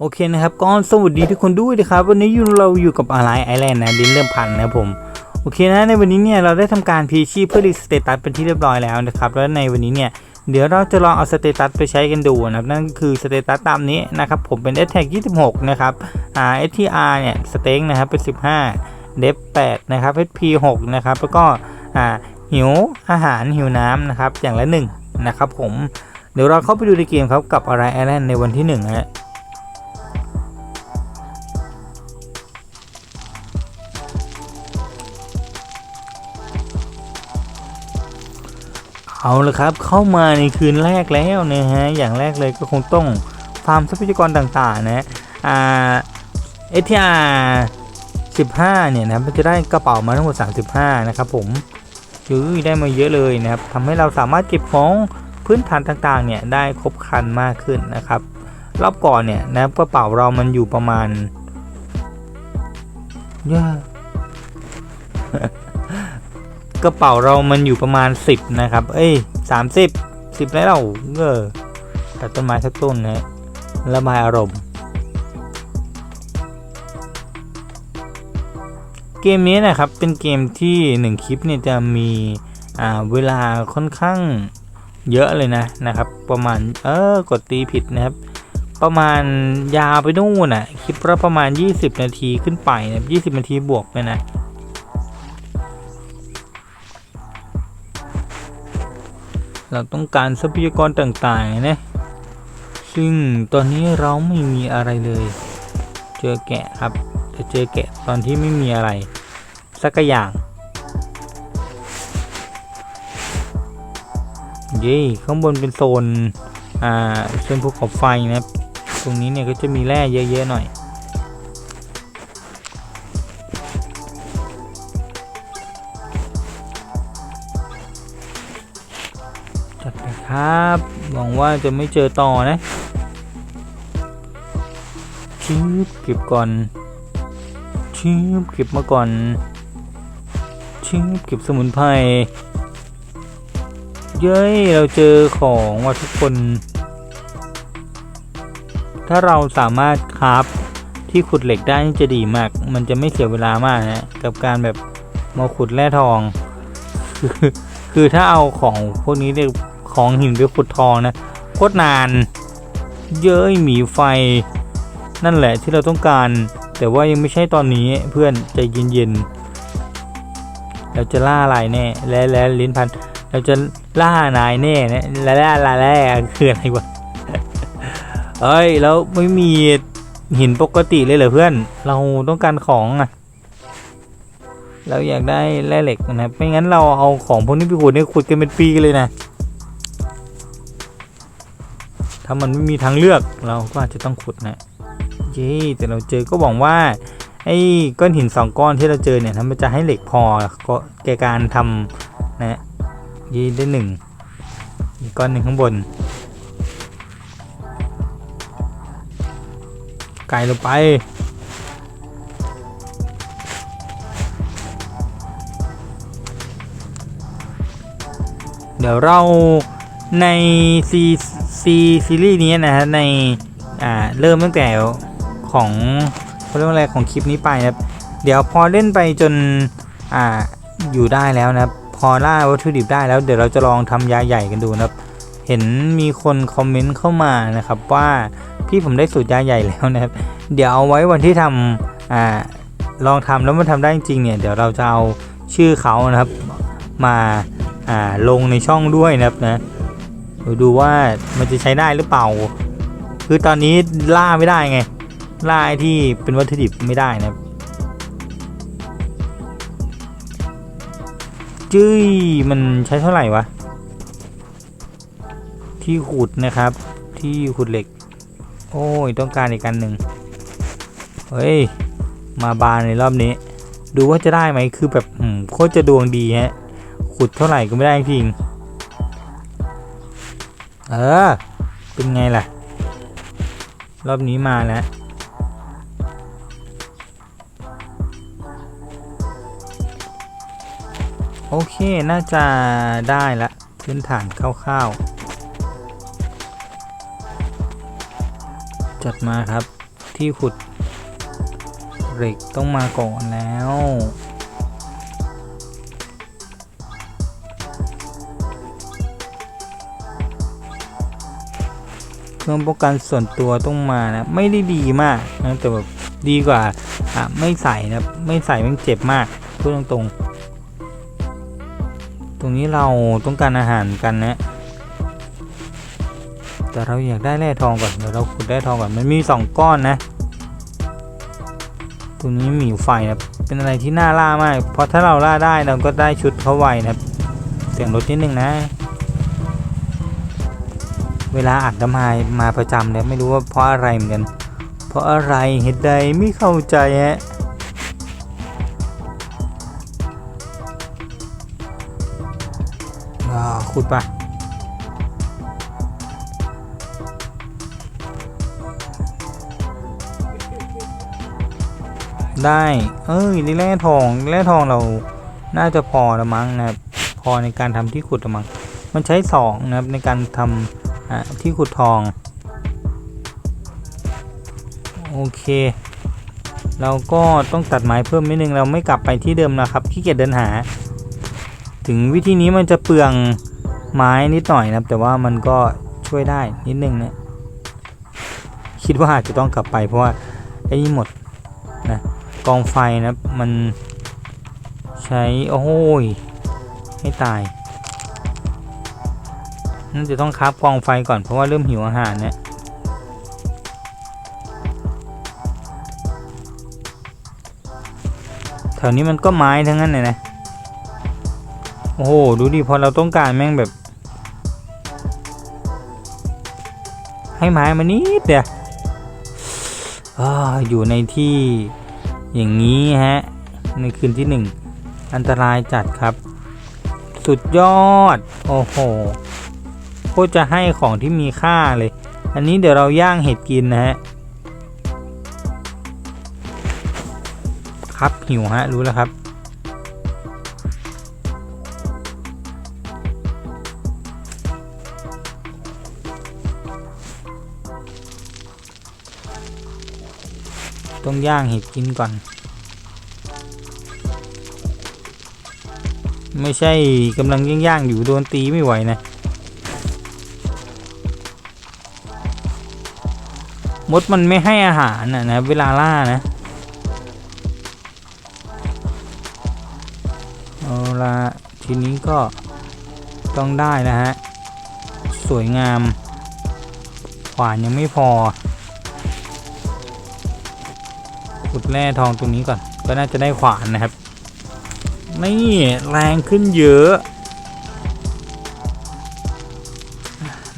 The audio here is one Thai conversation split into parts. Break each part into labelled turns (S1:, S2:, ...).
S1: โอเคนะครับก็สวัสดีทุกคนด้วยนะครับ วันนี้อยู่เราอยู่กับอะไรไอแลนด์นะดินเริ่มพันนะผมโอเคนะในวันนี้เนี่ยเราได้ทำการพีชีพเพื่อรีสเตตัสเป็นที่เรียบร้อยแล้วนะครับแล้วในวันนี้เนี่ยเดี๋ยวเราจะลองเอาสเตตัสไปใช้กันดูนะครับนั่นคือสเตตัสตามนี้นะครับผมเป็น s t a g 26 นะครับอ่า STR เนี่ยสเต็งนะครับเป็น 15เดฟ8นะครับ HP 6นะครับแล้วก็อ่าหิวอาหารหิวน้ำนะครับอย่างละหนึ่งนะครับผมเดี๋ยวเราเข้าไปดูในเกมครับกับอะไรไอแลนด์ในวันที่หนึ่งฮะ เอาละครับเข้ามาในคืนแรกแล้วนะฮะอย่างแรกเลยก็คงต้องฟาร์มทรัพยากรต่างๆนะอ่าเอทีอาร์15เนี่ยนะมันจะได้กระเป๋ามาทั้งหมด 35 นะครับผมยื้อได้มาเยอะเลยนะครับทำให้เราสามารถเก็บของพื้นฐานต่างๆเนี่ยได้ครบครันมากขึ้นนะครับ รอบก่อนเนี่ยนะครับกระเป๋าเรามันอยู่ประมาณเยอะ กระเป๋าเรามันอยู่ประมาณ 10 นะครับ เอ้ย 30 10 แล้วเราเออตัดต้นไม้สักต้นนะระบายอารมณ์ เกมนี้นะครับเป็นเกมที่ 1 คลิปเนี่ยจะมีอ่าเวลาค่อนข้างเยอะเลยนะนะครับ ประมาณเออกดตีผิดนะครับ ประมาณยาวไปนู่นอะคลิปละประมาณ 20 นาทีขึ้นไปนะ20 นาทีบวกไปนะ เราต้องการทรัพยากรต่างๆนะซึ่งตอนนี้เราไม่มีอะไรเลย เจอแกะครับจะเจอแกะตอนที่ไม่มีอะไร สักอย่าง เย้ข้างบนเป็นโซนอ่าโซนภูเขาไฟนะตรงนี้เนี่ยก็จะมีแร่เยอะๆหน่อย ครับ หวังว่าจะไม่เจอต่อนะชืบเก็บก่อนชืบเก็บมาก่อนชืบเก็บสมุนไพร เย้ย เราเจอของว่ะทุกคน ถ้าเราสามารถคราฟที่ขุดเหล็กได้จะดีมาก มันจะไม่เสียเวลามากนะ กับการแบบมาขุดแร่ทอง คือถ้าเอาของพวกนี้เนี่ย ของหินไปขุดทองนะโคตรนาน เย้ยหมีไฟ นั่นแหละที่เราต้องการ แต่ว่ายังไม่ใช่ตอนนี้เพื่อนใจเย็นๆเราจะล่าอะไรแน่และและลิ้นพันเราจะล่านายแน่นะและล่าลาแร่คืออะไรวะเอ้ยแล้วไม่มีหินปกติเลยเหรอเพื่อน เราต้องการของอะเราอยากได้แร่เหล็กนะครับ ไม่งั้นเราเอาของพวกนี้ไปขุดเนี่ยขุดกันเป็นปีเลยนะ ถ้ามันไม่มีทางเลือกเราก็อาจจะต้องขุดนะเย้แต่เราเจอก็หวังว่าไอ้ก้อนหินสองก้อนที่เราเจอเนี่ยมันจะให้เหล็กพอก็แกการทำนะย้ได้หนึ่งอีกก้อนหนึ่งข้างบนไกลลงไปเดี๋ยวเราในซี ซีซีรีส์นี้นะฮะในอ่าเริ่มตั้งแต่ของเขาเรียกว่าอะไรของคลิปนี้ไปนะครับ เดี๋ยวพอเล่นไปจนอ่าอยู่ได้แล้วนะครับ พอล่าวัตถุดิบได้แล้วเดี๋ยวเราจะลองทำยาใหญ่กันดูนะครับ เห็นมีคนคอมเมนต์เข้ามานะครับว่าพี่ผมได้สูตรยาใหญ่แล้วนะครับ เดี๋ยวเอาไว้วันที่ทำอ่าลองทำแล้วมันทำได้จริงเนี่ยเดี๋ยวเราจะเอาชื่อเขานะครับมาอ่าลงในช่องด้วยนะครับนะ ดูว่ามันจะใช้ได้หรือเปล่า คือตอนนี้ล่าไม่ได้ไง ล่าไอที่เป็นวัตถุดิบไม่ได้นะจื้ยมันใช้เท่าไหร่วะ ที่ขุดนะครับ ที่ขุดเหล็ก โอ้ยต้องการอีกกันหนึ่งเฮ้ย มาบานในรอบนี้ ดูว่าจะได้ไหมคือแบบโคตรจะดวงดีฮะ ขุดเท่าไหร่ก็ไม่ได้จริง เออ เป็นไงล่ะ รอบนี้มาแล้ว โอเค น่าจะได้ละพื้นฐานคร่าวๆ จัดมาครับที่ขุดเหล็กต้องมาก่อนแล้ว เครื่องป้องกันส่วนตัวต้องมานะ ไม่ได้ดีมากนะแต่แบบดีกว่าอะไม่ใส่นะไม่ใส่มันเจ็บมากพูดตรงๆ ตรงนี้เราต้องการอาหารกันนะ แต่เราอยากได้แร่ทองก่อนเดี๋ยวเราขุดแร่ทองก่อนมันมีสองก้อนนะ ตรงนี้หมีไฟนะเป็นอะไรที่น่าล่ามาก เพราะถ้าเราล่าได้เราก็ได้ชุดเขาไวนะครับเสียงรถนิดนึงนะ เวลาอัดน้ำไม้มาประจำเนี่ยไม่รู้ว่าเพราะอะไรเหมือนกัน เพราะอะไรเหตุใดไม่เข้าใจฮะขุดปะได้ เอ้ยนี่แร่ทองแร่ทองเราน่าจะพอละมั้งนะครับ พอในการทำที่ขุดละมั้ง มันใช้สองนะครับในการทำ อะที่ขุดทอง โอเค เราก็ต้องตัดไม้เพิ่มนิดนึงเราไม่กลับไปที่เดิมนะครับขี้เกียจเดินหา ถึงวิธีนี้มันจะเปลืองไม้นิดหน่อยนะครับ แต่ว่ามันก็ช่วยได้นิดนึงนะคิดว่าอาจจะต้องกลับไปเพราะว่าไอ้นี่หมดนะกองไฟนะมันใช้โอ้โหยให้ตาย น่าจะต้องคราบกองไฟก่อนเพราะว่าเริ่มหิวอาหารเนี่ยแถวนี้มันก็ไม้ทั้งนั้นเลยนะ โอ้โห ดูดิพอเราต้องการแม่งแบบ ให้ไม้มานิดเดียวออยู่ในที่อย่างนี้ฮะ ในคืนที่หนึ่งอันตรายจัดครับ สุดยอด โอ้โห คตรจะให้ของที่มีค่าเลย อันนี้เดี๋ยวเราย่างเห็ดกินนะฮะครับหิวฮะรู้แล้วครับ ต้องย่างเห็ดกินก่อน ไม่ใช่กำลังย่างๆอยู่โดนตีไม่ไหวนะ ดมันไม่ให้อาหารนะนะเวลาล่านะเอาละทีนี้ก็ต้องได้นะฮะ สวยงามขวานยังไม่พอขุดแร่ทองตรงนี้ก่อน ก็น่าจะได้ขวานนะครับ นี่แรงขึ้นเยอะ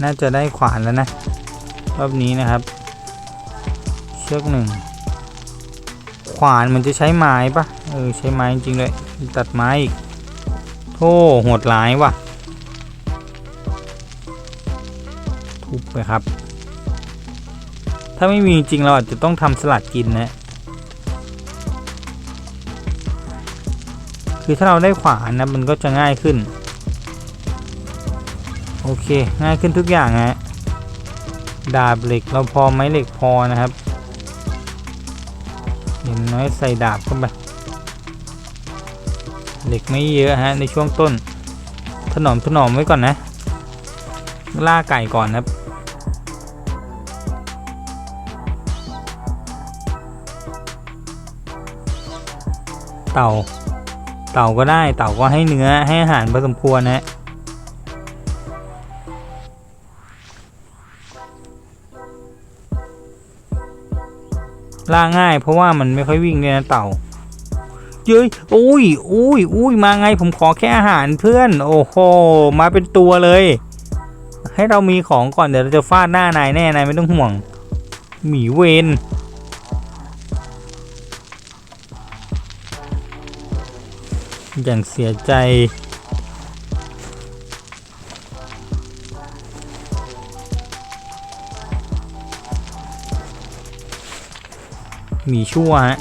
S1: น่าจะได้ขวานแล้วนะ รอบนี้นะครับ เชือกหนึ่งขวานมันจะใช้ไม้ปะเออใช้ไม้จริงเลยตัดไม้อีกโธ่โหดร้ายว่ะ ทุบไปครับ ถ้าไม่มีจริงเราอาจจะต้องทำสลัดกินนะคือถ้าเราได้ขวานนะมันก็จะง่ายขึ้น โอเค ง่ายขึ้นทุกอย่างฮะดาบเหล็กเราพอไหมเหล็กพอนะครับ น้อยใส่ดาบเข้าไปเหล็กไม่เยอะฮะในช่วงต้น ถนอมถนอมไว้ก่อนนะ ล่าไก่ก่อนนะครับเต่า เต่าก็ได้ เต่าก็ให้เนื้อให้อาหารพอสมควรนะ ล่าง่าย เพราะว่ามันไม่ค่อยวิ่งเลยนะเต่าเย้ยอุ้ยอุ้ยอุ้ยมาไงผมขอแค่อาหารเพื่อน โอ้โห มาเป็นตัวเลย ให้เรามีของก่อนเดี๋ยวเราจะฟาดหน้านายแน่นายไม่ต้องห่วง หมีเวนอย่างเสียใจ มีชั่วฮะ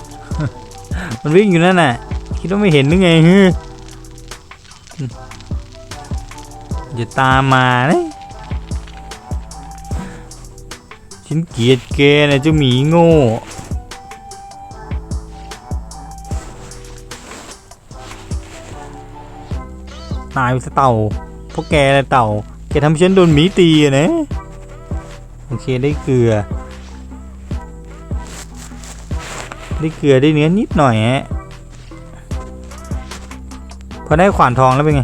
S1: มันวิ่งอยู่นั่นน่ะ คิดว่าไม่เห็นหรือไงฮึอย่าตามมานะฉันเกลียดแกนะเจ้าหมีโง่ตายไปซะเต่าเพวกแกเลยเต่าแกทำให้ฉันโดนหมีตีอะนะ โอเคได้เกลือ ได้เกลือได้เนื้อนิดหน่อยฮะพอได้ขวานทองแล้วเป็นไง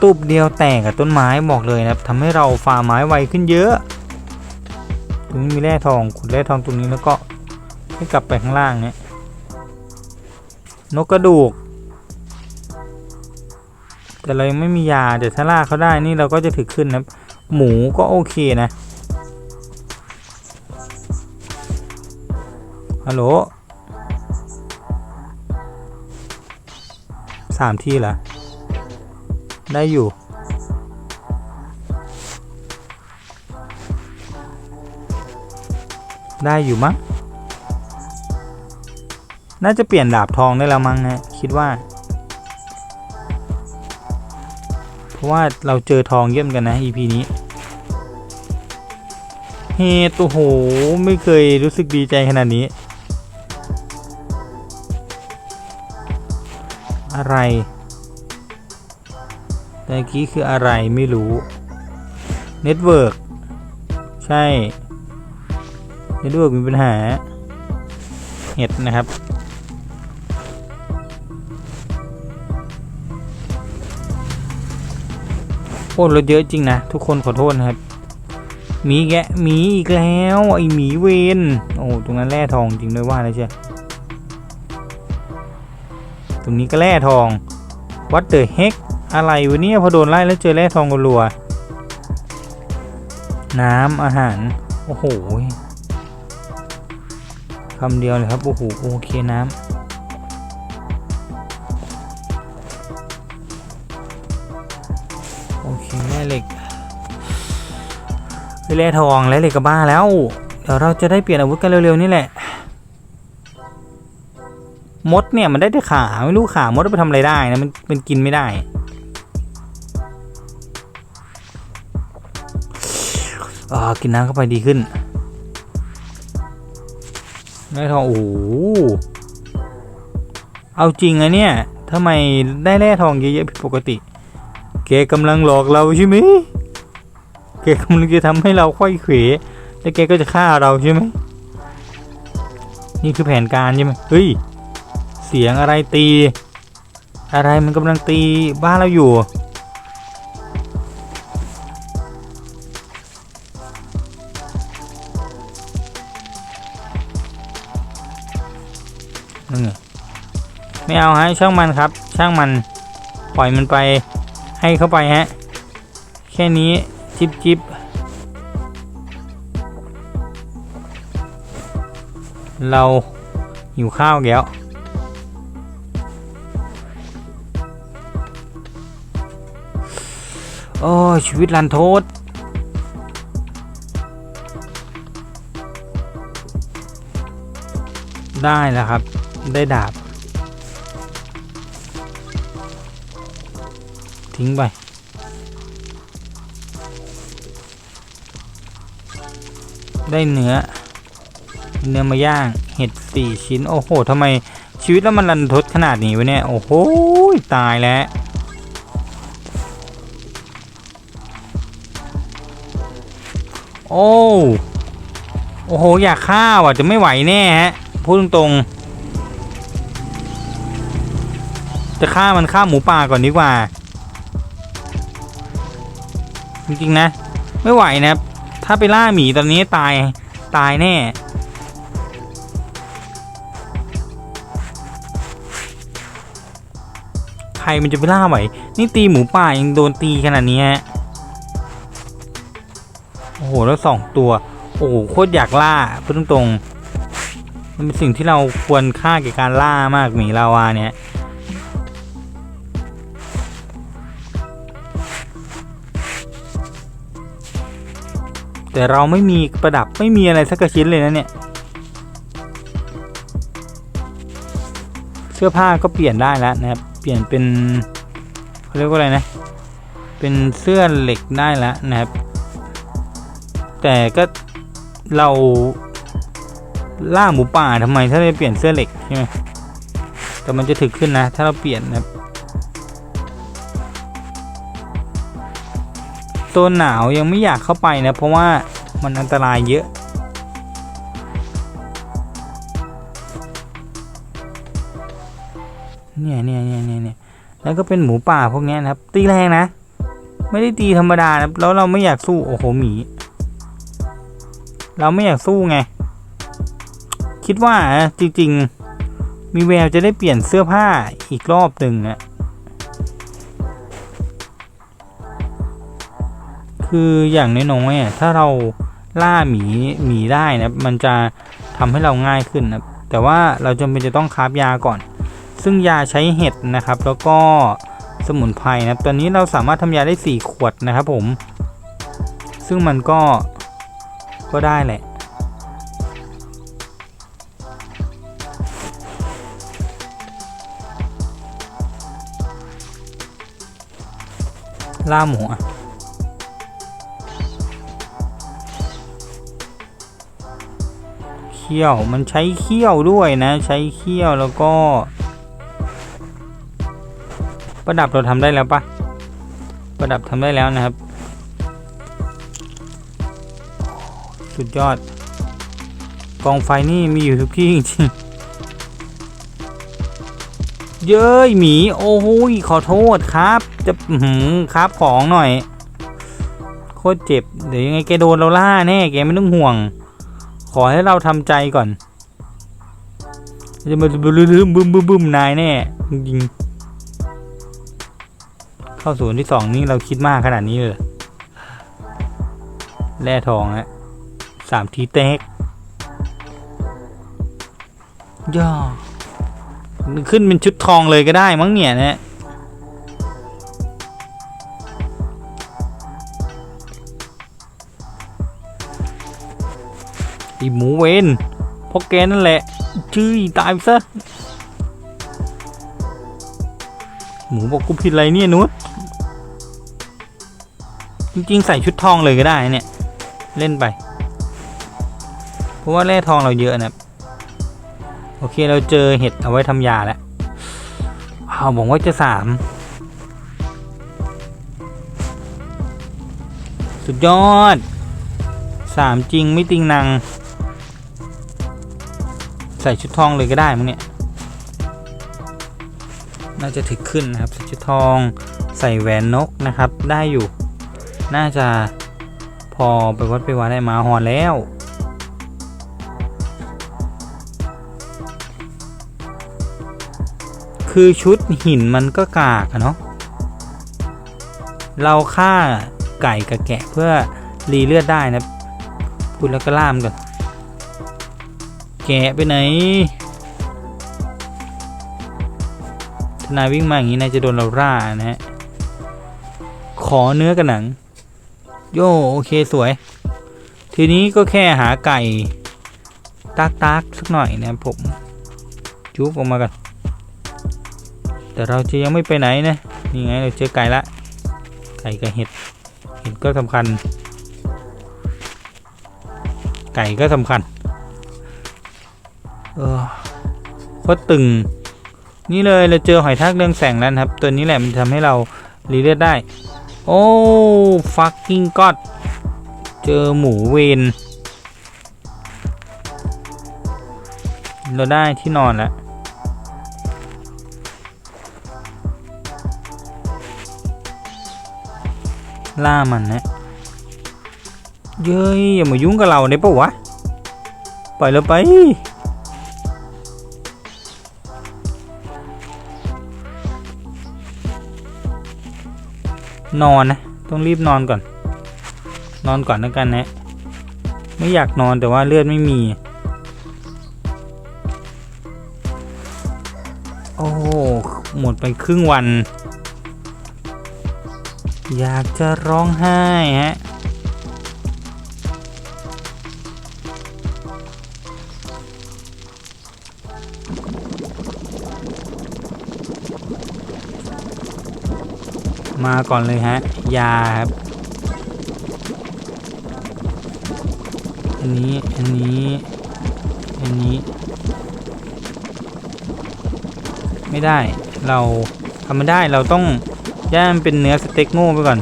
S1: ตูบเดียวแตกกับต้นไม้บอกเลยนะครับทำให้เราฟาร์มไม้ไวขึ้นเยอะตรงนี้มีแร่ทองขุดแร่ทองตรงนี้แล้วก็ให้กลับไปข้างล่างเนี่ยนกกระดูก แต่เรายังไม่มียาเดี๋ยวถ้าล่าเขาได้นี่เราก็จะถึกขึ้นนะหมูก็โอเคนะฮัลโหล สามที่เหรอ ได้อยู่ ได้อยู่มั้งน่าจะเปลี่ยนดาบทองได้แล้วมั้งนะคิดว่า เพราะว่าเราเจอทองเยี่ยมกันนะ EP นี้เฮโอ้โห ไม่เคยรู้สึกดีใจขนาดนี้ อะไรต่เมื่อกี้คืออะไรไม่รู้ เน็ตเวิร์กใช่ เน็ตเวิร์กมีปัญหา เห็ดนะครับ โอ้รถเยอะจริงนะ ทุกคนขอโทษนะครับ มีแกะมีอีกแล้ว ไอหมีเวน โอ้ ตรงนั้นแร่ทองจริงด้วยว่าแล้วเชียว ตรงนี้ก็แร่ทองวัดเดอ h เฮกอะไรวะเนี่ยพอโดนไล่แล้วเจอแร่ทองกันรัวน้ำอาหาร โอ้โหคำเดียวเลยครับ โอ้โห โอเคน้ำ โอเคแร่เหล็กแร่ทองและเหล็กกระบ้าแล้ว เดี๋ยวเราจะได้เปลี่ยนอาวุธกันเร็วๆ นี่แหละ มดเนี่ยมันได้แต่ขาไม่รู้ขามดไปทำอะไรได้นะมันมันกินไม่ได้อ่ากินน้ำเข้าไปดีขึ้นแร่ทองโอ้โหเอาจริงอะเนี่ยทำไมได้แร่ทองเยอะๆผิดปกติแกกำลังหลอกเราใช่ไหมแกกำลังจะทำให้เราค่อยเขวแล้วแกก็จะฆ่าเราใช่ไหมนี่คือแผนการใช่ไหมเฮ้ย เสียงอะไรตี อะไรมันกำลังตีบ้านเราอยู่นั่ไงไม่เอาฮะช่างมันครับ ช่างมันปล่อยมันไปให้เข้าไปฮะ แค่นี้จิบจิบเราหิวข้าวแล้ว อ้ยชีวิตรันโทษ ได้แล้วครับ ได้ดาบ ทิ้งไปได้เนื้อ เนื้อมาย่าง เห็ดสี่ชิ้น โอ้โหทำไมชีวิตแล้วมันรันทดขนาดนี้วะเนี่ย โอ้โห ตายแล้ว โอ้โอ้โห อยากฆ่าว่ะจะไม่ไหวแน่ฮะพูดตรงๆ จะฆ่ามันฆ่าหมูป่าก่อนดีกว่า จริงๆนะ ไม่ไหวนะ ถ้าไปล่าหมีตอนนี้ตายตายแน่ใครมันจะไปล่าไหว นี่ตีหมูป่ายังโดนตีขนาดนี้ฮะ หแล้วสองตัว โอ้โหโคตรอยากล่าพูดตรงๆมันเป็นสิ่งที่เราควรค่าแก่การล่ามากหมีลาวาเนี่ยแต่เราไม่มีประดับไม่มีอะไรสักชิ้นเลยนะเนี่ย เสื้อผ้าก็เปลี่ยนได้แล้วนะครับ เปลี่ยนเป็นเขาเรียกว่าอะไรนะ เป็นเสื้อเหล็กได้แล้วนะครับ แต่ก็เราล่าหมูป่าทำไมถ้าเราเปลี่ยนเสื้อเหล็กใช่ไหมแต่มันจะถึกขึ้นนะ ถ้าเราเปลี่ยนนะครับโซนหนาวยังไม่อยากเข้าไปนะ เพราะว่ามันอันตรายเยอะ เนี่ยเนี่ยเนี่ยเนี่ยเนี่ยแล้วก็เป็นหมูป่าพวกนี้นะครับ ตีแรงนะ ไม่ได้ตีธรรมดานะแล้วเราไม่อยากสู้โอ้โหหมี เราไม่อยากสู้ไง คิดว่าจริง ๆ มีแววจะได้เปลี่ยนเสื้อผ้าอีกรอบหนึ่งอะคืออย่างน้อยๆถ้าเราล่าหมีหมีได้นะมันจะทำให้เราง่ายขึ้นนะแต่ว่าเราจำเป็นจะต้องคาบยาก่อน ซึ่งยาใช้เห็ดนะครับ แล้วก็สมุนไพรนะตอนนี้เราสามารถทำยาได้ 4 ขวดนะครับผม ซึ่งมันก็ ก็ได้แหละ ล่าหมูอะเขี้ยวมันใช้เขี้ยวด้วยนะ ใช้เขี้ยวแล้วก็ ประดับเราทำได้แล้วปะประดับทำได้แล้วนะครับ สุดยอด กองไฟนี่มีอยู่ทุกที่จริงเย้ยหมี โอ้โหยขอโทษครับ จะหืมครับของหน่อย โคตรเจ็บ เดี๋ยวยังไงแกโดนเราล่าแน่แกไม่ต้องห่วง ขอให้เราทำใจก่อนจะมาบึ้มบึ้มบึ้มบึ้มนายแน่จริงเข้าศูนย์ที่สองนี่เราคิดมากขนาดนี้เลยแร่ทองฮะ สามทีเต็กย่อขึ้นเป็นชุดทองเลยก็ได้มั้งเนี่ยนะไอหมูเวนเพราะแกนั่นแหละ ชื่อตายไปซะ หมูบอกกูผิดอะไรเนี่ยนุชจริงๆ ใส่ชุดทองเลยก็ได้เนี่ย เล่นไป ราะว่าแร่ทองเราเยอะนะโอเคเราเจอเห็ดเอาไว้ทำยาแล้วว้าวบอกว่าจะสามสุดยอดสามจริงไม่ติงนางใส่ชุดทองเลยก็ได้มั้งเนี่ยน่าจะถึกขึ้นนะครับใส่ชุดทองใส่แหวนนกนะครับ ได้อยู่ น่าจะพอไปวัดไปวาได้มาหอนแล้ว คือชุดหินมันก็กากอะเนาะเราฆ่าไก่กับแกะเพื่อรีเลือดได้นะพูดแล้วก็ล่ามก่อนแกะไปไหนทนายวิ่งมาอย่างนี้นายจะโดนเราร่านะฮะขอเนื้อกับหนัง โยโอเคสวย ทีนี้ก็แค่หาไก่ ตักตักๆสักหน่อยนะผม จุ๊บออกมากัน แต่เราจะยังไม่ไปไหนนะนี่ไงเราเจอไก่ละ ไก่กับเห็ด เห็ดก็สำคัญ ไก่ก็สำคัญ เออโคตรตึง นี่เลยเราเจอหอยทากเรื่องแสงแล้วครับ ตัวนี้แหละมันทำให้เรารีเลือดได้ โอ้ฟักกิ้งก็อดเจอหมูเวนเราได้ที่นอนแล้ว ล่ามันนะเย้ยอย่ามายุ่งกับเราได้ปะวะปล่อยเราไป นอนนะ ต้องรีบนอนก่อน นอนก่อนแล้วกันนะ ไม่อยากนอนแต่ว่าเลือดไม่มี โอ้หมดไปครึ่งวัน อยากจะร้องไห้ฮะมาก่อนเลยฮะ ยาครับ อันนี้ อันนี้ อันนี้ ไม่ได้ เราทำไม่ได้ เราต้อง ย่างเป็นเนื้อสเต็กโง่ไปก่อน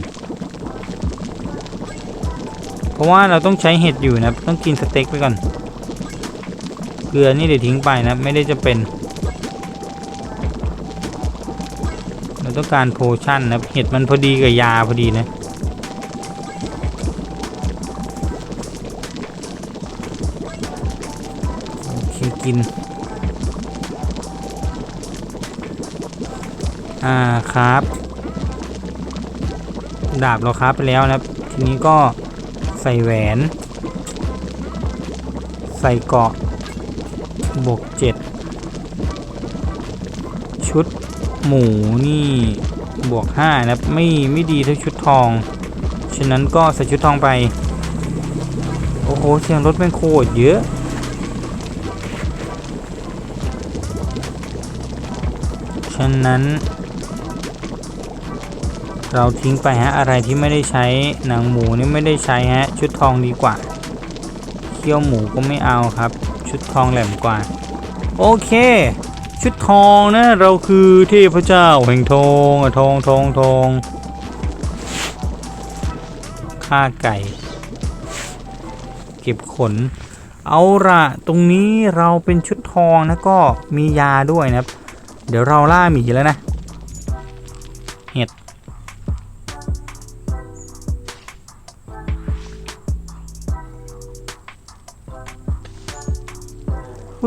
S1: เพราะว่าเราต้องใช้เห็ดอยู่นะ ต้องกินสเต็กไปก่อน เกลือนี่เดี๋ยวทิ้งไปนะ ไม่ได้จะเป็น เราต้องการโพชั่นนะ เห็ดมันพอดีกับยาพอดีนะกิน อ่า ครับ ดาบเราครับไปแล้วนะครับ ทีนี้ก็ใส่แหวน ใส่เกาะบวกเจ็ดชุดหมูนี่บวกห้านะครับไม่ไม่ดีเท่าชุดทอง ฉะนั้นก็ใส่ชุดทองไป โอ้โหเสียงรถแม่งโคตรเยอะฉะนั้น เราทิ้งไปฮะอะไรที่ไม่ได้ใช้หนังหมูนี่ไม่ได้ใช้ฮะ ชุดทองดีกว่าเคี่ยวหมูก็ไม่เอาครับ ชุดทองแหลมกว่า โอเค ชุดทองนะเราคือเทพเจ้าแห่งทองอะทองทองทองฆ่าไก่ เก็บขน เอาละตรงนี้เราเป็นชุดทองนะก็มียาด้วยนะครับ เดี๋ยวเราล่าหมีแล้วนะ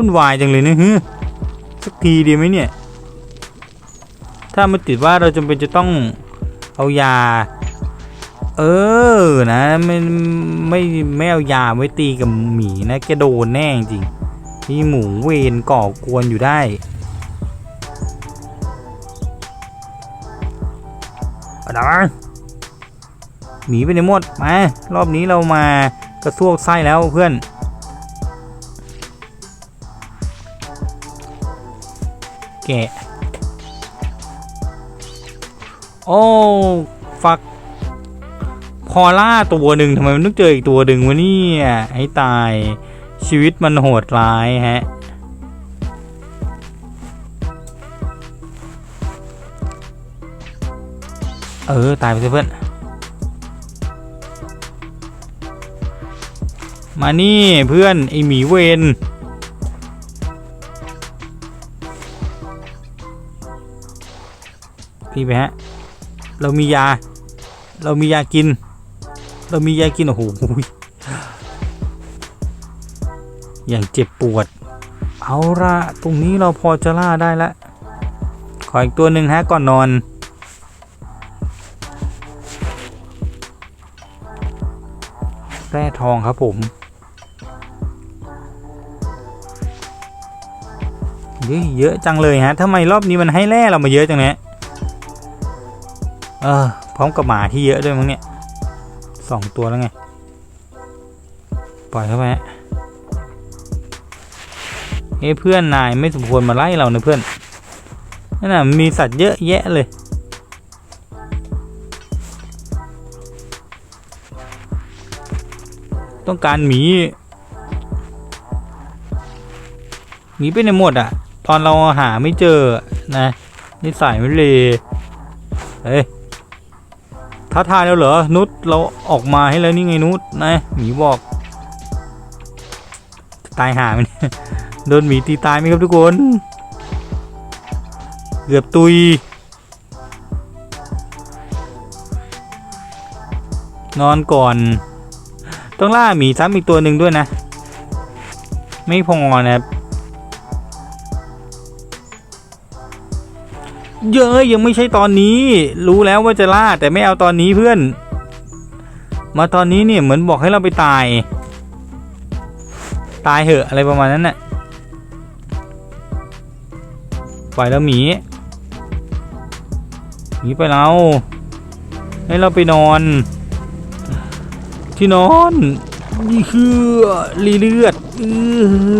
S1: วุ่นวายจังเลยนะฮึสักทีดีไหมเนี่ย ถ้ามันติดว่าเราจำเป็นจะต้องเอายา เออนะไม่ไม่ไม่เอายาไว้ตีกับหมีนะแกโดนแน่จริงมีหมูเวนก่อกวนอยู่ได้ อะไรหนีไปในหมดมารอบนี้เรามากระซวกไส้แล้วเพื่อน แกะ โอ้ฟักพอล่าตัวหนึ่งทำไมมันต้องเจออีกตัวหนึ่งวะเนี่ยให้ตายชีวิตมันโหดร้ายฮะ เออ ตายไปเพื่อน มานี่เพื่อน ไอหมีเวนี่ไปฮะ เรามียา เรามียากิน เรามียากินโอ้โหอย่างเจ็บปวด เอาละตรงนี้เราพอจะล่าได้แล้วขออีกตัวหนึ่งฮะก่อนนอน แร่ทองครับผมเยเยอะจังเลยฮะทำไมรอบนี้มันให้แร่เรามาเยอะจังเนี้ย เออ พร้อมกับหมาที่เยอะด้วยมั้งเนี่ยสองตัวแล้วไง ปล่อยเข้าไปฮะเฮ้เพื่อนนายไม่สมควรมาไล่เรานะเพื่อนนั่นน่ะมีสัตว์เยอะแยะเลย ต้องการหมีหมีไปในหมดอะ ตอนเราหาไม่เจอนะนิสัยไม่เลยเฮ้ย ท้าทายแล้วเหรอ นุชเราออกมาให้แล้วนี่ไงนุชนะหมีบอก ตายหาไหมเนี่ยโดนหมีตีตายไหมครับทุกคน เกือบตุย นอนก่อน ต้องล่าหมีซ้ำอีกตัวหนึ่งด้วยนะ ไม่พอนะครับ เยอะยังไม่ใช่ตอนนี้ รู้แล้วว่าจะล่าแต่ไม่เอาตอนนี้เพื่อน มาตอนนี้เนี่ยเหมือนบอกให้เราไปตาย ตายเหอะอะไรประมาณนั้นน่ะปล่อยแล้วหมีหมีไปเราให้เราไปนอน ที่นอนนี่คือรีเลือดเอ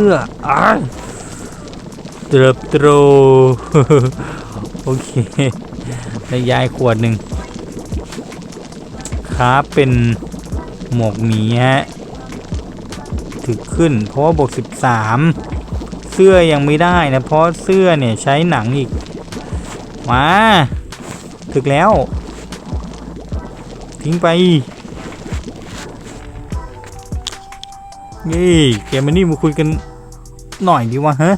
S1: ออะเติบโตร โอเคได้ยายขวดหนึ่งครับเป็นหมวกหมีฮะถึกขึ้น เพราะว่าบวก13เสื้อยังไม่ได้นะ เพราะเสื้อเนี่ยใช้หนังอีก มาถึกแล้ว ทิ้งไป นี่เกมมันนี่มาคุยกันหน่อยดีวะฮะ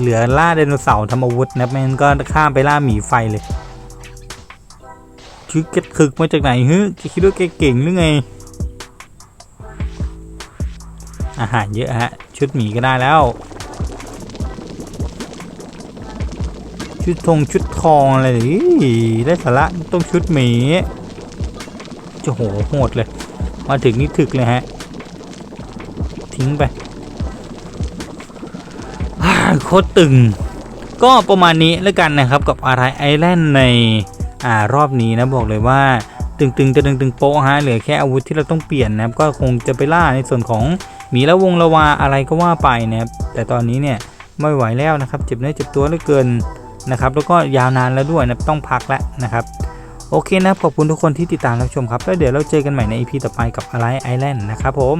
S1: เหลือล่าไดโนเสาร์ทำอาวุธนะไม่งั้นก็ข้ามไปล่าหมีไฟเลยชื่อแกถึกมาจากไหนฮึแกคิดว่าแกเก่งหรือไง อาหารเยอะฮะ ชุดหมีก็ได้แล้ว ชุดธงชุดทองอะไรนี่ได้สาระต้องชุดหมีจะโหโหดเลย มาถึงนี่ถึกเลยฮะ ทิ้งไป โคตรตึง ก็ประมาณนี้แล้วกันนะครับกับอะไรไอแลนด์ในอ่ารอบนี้นะบอกเลยว่าตึงๆจะตึงๆโป๊ะฮะเหลือแค่อาวุธที่เราต้องเปลี่ยนนะครับ ก็คงจะไปล่าในส่วนของหมีละวงละวาอะไรก็ว่าไปนะครับแต่ตอนนี้เนี่ยไม่ไหวแล้วนะครับ เจ็บเนื้อเจ็บตัวเหลือเกินนะครับ แล้วก็ยาวนานแล้วด้วยนะต้องพักแล้วนะครับ โอเคนะขอบคุณทุกคนที่ติดตามรับชมครับ แล้วเดี๋ยวเราเจอกันใหม่ใน EP ต่อไปกับอะไรไอแลนด์นะครับผม